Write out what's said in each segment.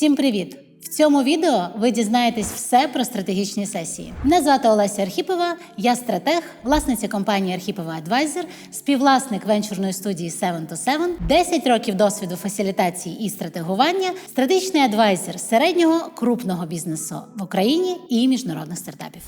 Всім привіт! В цьому відео ви дізнаєтесь все про стратегічні сесії. Мене звати Олеся Архіпова, я стратег, власниця компанії Архіпова Адвайзер, співвласник венчурної студії 7 to 7, 10 років досвіду фасилітації і стратегування, стратегічний адвайзер середнього крупного бізнесу в Україні і міжнародних стартапів.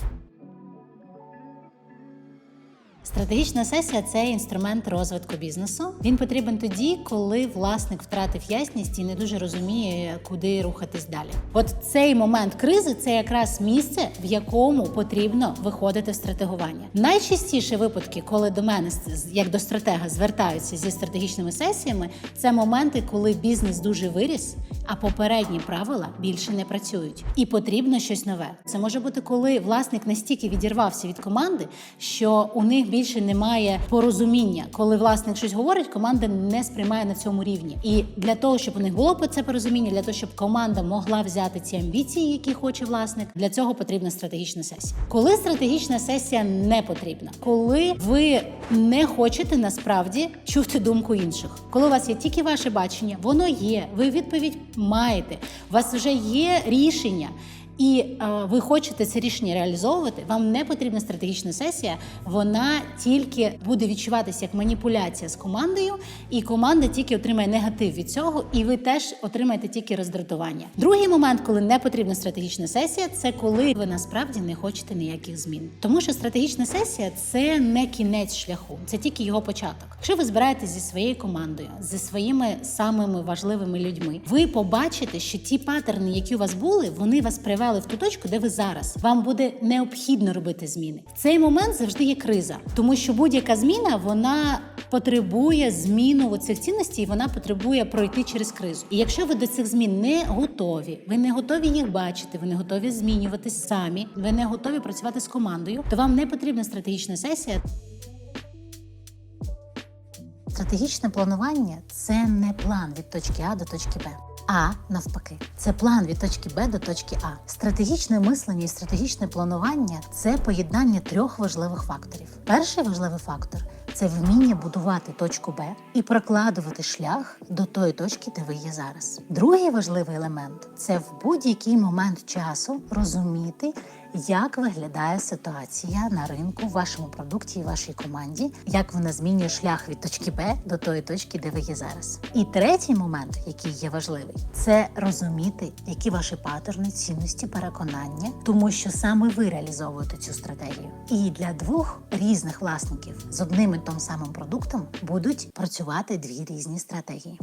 Стратегічна сесія це інструмент розвитку бізнесу. Він потрібен тоді, коли власник втратив ясність і не дуже розуміє, куди рухатись далі. От цей момент кризи це якраз місце, в якому потрібно виходити в стратегування. Найчастіші випадки, коли до мене як до стратега звертаються зі стратегічними сесіями, це моменти, коли бізнес дуже виріс, а попередні правила більше не працюють, і потрібно щось нове. Це може бути, коли власник настільки відірвався від команди, що у них більше немає порозуміння. Коли власник щось говорить, команда не сприймає на цьому рівні. І для того, щоб у них було це порозуміння, для того, щоб команда могла взяти ці амбіції, які хоче власник, для цього потрібна стратегічна сесія. Коли стратегічна сесія не потрібна, коли ви не хочете насправді чути думку інших, коли у вас є тільки ваше бачення, воно є. Ви відповідь маєте. У вас вже є рішення. І е, ви хочете це рішення реалізовувати, вам не потрібна стратегічна сесія. Вона тільки буде відчуватися як маніпуляція з командою, і команда тільки отримає негатив від цього, і ви теж отримаєте тільки роздратування. Другий момент, коли не потрібна стратегічна сесія, це коли ви насправді не хочете ніяких змін. Тому що стратегічна сесія це не кінець шляху, це тільки його початок. Якщо ви збираєтесь зі своєю командою, зі своїми самими важливими людьми, ви побачите, що ті паттерни, які у вас були, вони вас привели в ту точку, де ви зараз. Вам буде необхідно робити зміни. В цей момент завжди є криза, тому що будь-яка зміна вона потребує зміну цих цінностей, і вона потребує пройти через кризу. І якщо ви до цих змін не готові, ви не готові їх бачити, ви не готові змінюватись самі, ви не готові працювати з командою, то вам не потрібна стратегічна сесія. Стратегічне планування це не план від точки А до точки Б. А навпаки, це план від точки Б до точки А. Стратегічне мислення і стратегічне планування це поєднання трьох важливих факторів. Перший важливий фактор це вміння будувати точку Б і прокладувати шлях до тої точки, де ви є зараз. Другий важливий елемент це в будь-який момент часу розуміти, як виглядає ситуація на ринку в вашому продукті і вашій команді, як вона змінює шлях від точки Б до тої точки, де ви є зараз. І третій момент, який є важливий, це розуміти, які ваші паттерни, цінності, переконання, тому що саме ви реалізовуєте цю стратегію. І для двох різних власників з одним і тим самим продуктом будуть працювати дві різні стратегії.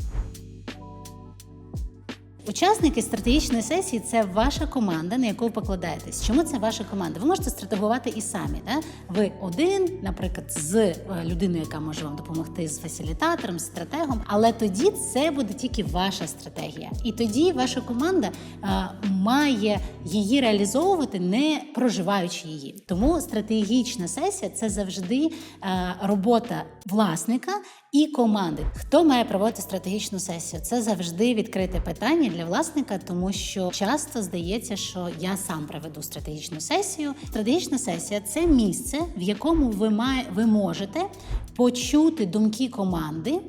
Учасники стратегічної сесії це ваша команда, на яку ви покладаєтесь. Чому це ваша команда? Ви можете стратегувати і самі. Да? Ви один, наприклад, з е, людиною, яка може вам допомогти з фасилітатором, з стратегом, але тоді це буде тільки ваша стратегія. І тоді ваша команда а, має її реалізовувати, не проживаючи її. Тому стратегічна сесія це завжди а, робота власника і команди. Хто має проводити стратегічну сесію? Це завжди відкрите питання для власника, тому що часто здається, що я сам проведу стратегічну сесію. Стратегічна сесія це місце, в якому ви має, ви можете почути думки команди.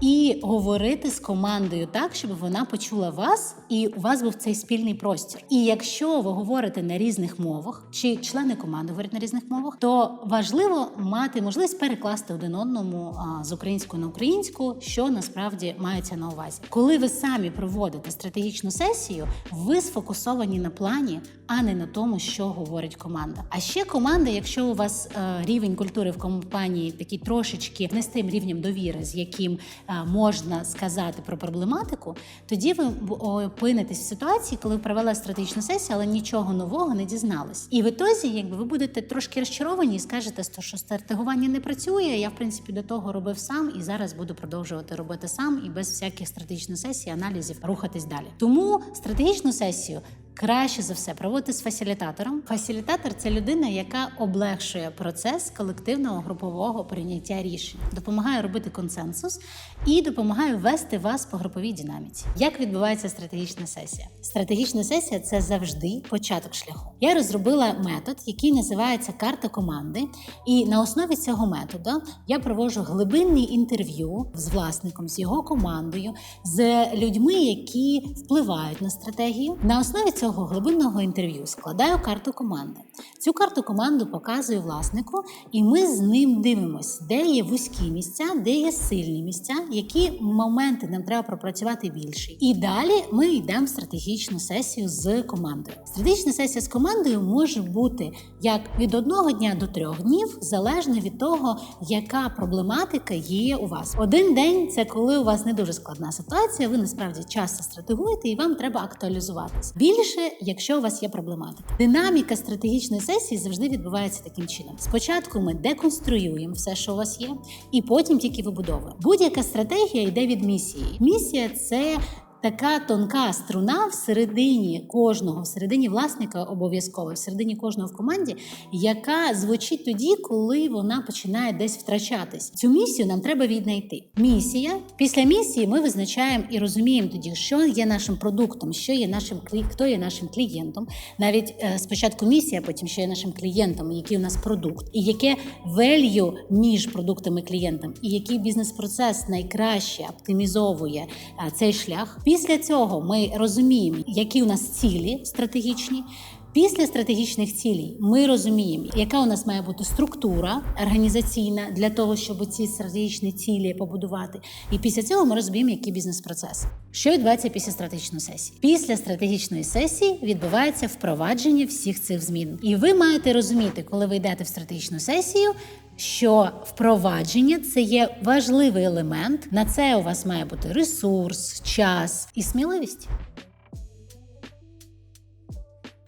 І говорити з командою так, щоб вона почула вас, і у вас був цей спільний простір. І якщо ви говорите на різних мовах, чи члени команди говорять на різних мовах, то важливо мати можливість перекласти один одному а, з української на українську, що насправді мається на увазі. Коли ви самі проводите стратегічну сесію, ви сфокусовані на плані, а не на тому, що говорить команда. А ще команда, якщо у вас а, рівень культури в компанії такий трошечки не з тим рівнем довіри, з яким можна сказати про проблематику, тоді ви опинитесь в ситуації, коли ви провели стратегічну сесію, але нічого нового не дізнались. І в ітозі, якби ви будете трошки розчаровані і скажете, що стратегування не працює. Я в принципі до того робив сам і зараз буду продовжувати робити сам і без всяких стратегічних сесій, аналізів рухатись далі. Тому стратегічну сесію краще за все проводити з фасилітатором. Фасилітатор це людина, яка облегшує процес колективного групового прийняття рішень, допомагає робити консенсус і допомагає вести вас по груповій динаміці. Як відбувається стратегічна сесія? Стратегічна сесія це завжди початок шляху. Я розробила метод, який називається карта команди, і на основі цього методу я проводжу глибинні інтерв'ю з власником, з його командою, з людьми, які впливають на стратегію. На основі цього глибинного інтерв'ю складаю карту команди. Цю карту команду показую власнику, і ми з ним дивимося, де є вузькі місця, де є сильні місця, які моменти нам треба пропрацювати більше. І далі ми йдемо в стратегічну сесію з командою. Стратегічна сесія з командою може бути як від одного дня до трьох днів, залежно від того, яка проблематика є у вас. Один день це коли у вас не дуже складна ситуація, ви насправді часто стратегуєте і вам треба актуалізуватися. Більше, якщо у вас є проблематика. Динаміка стратегічної сесії завжди відбувається таким чином. Спочатку ми деконструюємо все, що у вас є, і потім тільки вибудовуємо. Будь-яка стратегія йде від місії. Місія це. Така тонка струна всередині кожного, всередині власника обов'язково, всередині кожного в команді, яка звучить тоді, коли вона починає десь втрачатись. Цю місію нам треба віднайти. Місія після місії ми визначаємо і розуміємо тоді, що є нашим продуктом, що є нашим хто є нашим клієнтом. Навіть е, спочатку місія, потім що є нашим клієнтом, який у нас продукт, і яке value між продуктами і клієнтом, і який бізнес-процес найкраще оптимізовує е, цей шлях. Після цього ми розуміємо, які у нас цілі стратегічні. Після стратегічних цілей ми розуміємо, яка у нас має бути структура організаційна для того, щоб ці стратегічні цілі побудувати. І після цього ми розуміємо, який бізнес-процес. Що відбувається після стратегічної сесії? Після стратегічної сесії відбувається впровадження всіх цих змін. І ви маєте розуміти, коли ви йдете в стратегічну сесію. Що впровадження це є важливий елемент. На це у вас має бути ресурс, час і сміливість.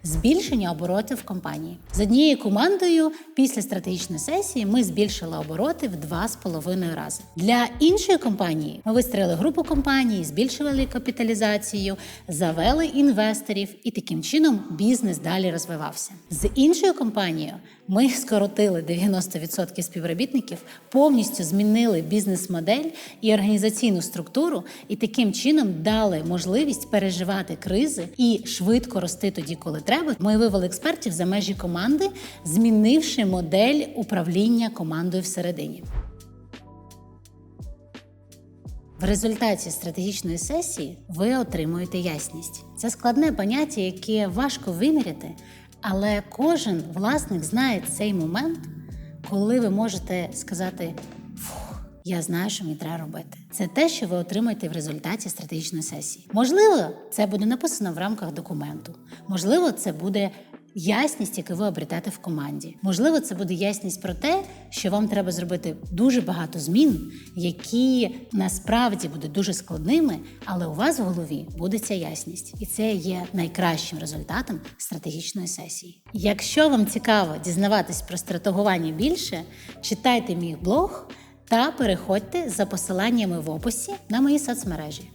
Збільшення оборотів в компанії з однією командою після стратегічної сесії ми збільшили обороти в два з половиною рази. Для іншої компанії ми вистроїли групу компаній, збільшували капіталізацію, завели інвесторів, і таким чином бізнес далі розвивався. З іншою компанією ми скоротили 90% співробітників, повністю змінили бізнес-модель і організаційну структуру, і таким чином дали можливість переживати кризи і швидко рости тоді, коли треба. Ми вивели експертів за межі команди, змінивши модель управління командою всередині. В результаті стратегічної сесії ви отримуєте ясність. Це складне поняття, яке важко виміряти, але кожен власник знає цей момент, коли ви можете сказати я знаю, що мені треба робити. Це те, що ви отримаєте в результаті стратегічної сесії. Можливо, це буде написано в рамках документу. Можливо, це буде ясність, яку ви обретете в команді. Можливо, це буде ясність про те, що вам треба зробити дуже багато змін, які насправді будуть дуже складними, але у вас в голові буде ця ясність, і це є найкращим результатом стратегічної сесії. Якщо вам цікаво дізнаватись про стратегування більше, читайте мій блог та переходьте за посиланнями в описі на мої соцмережі.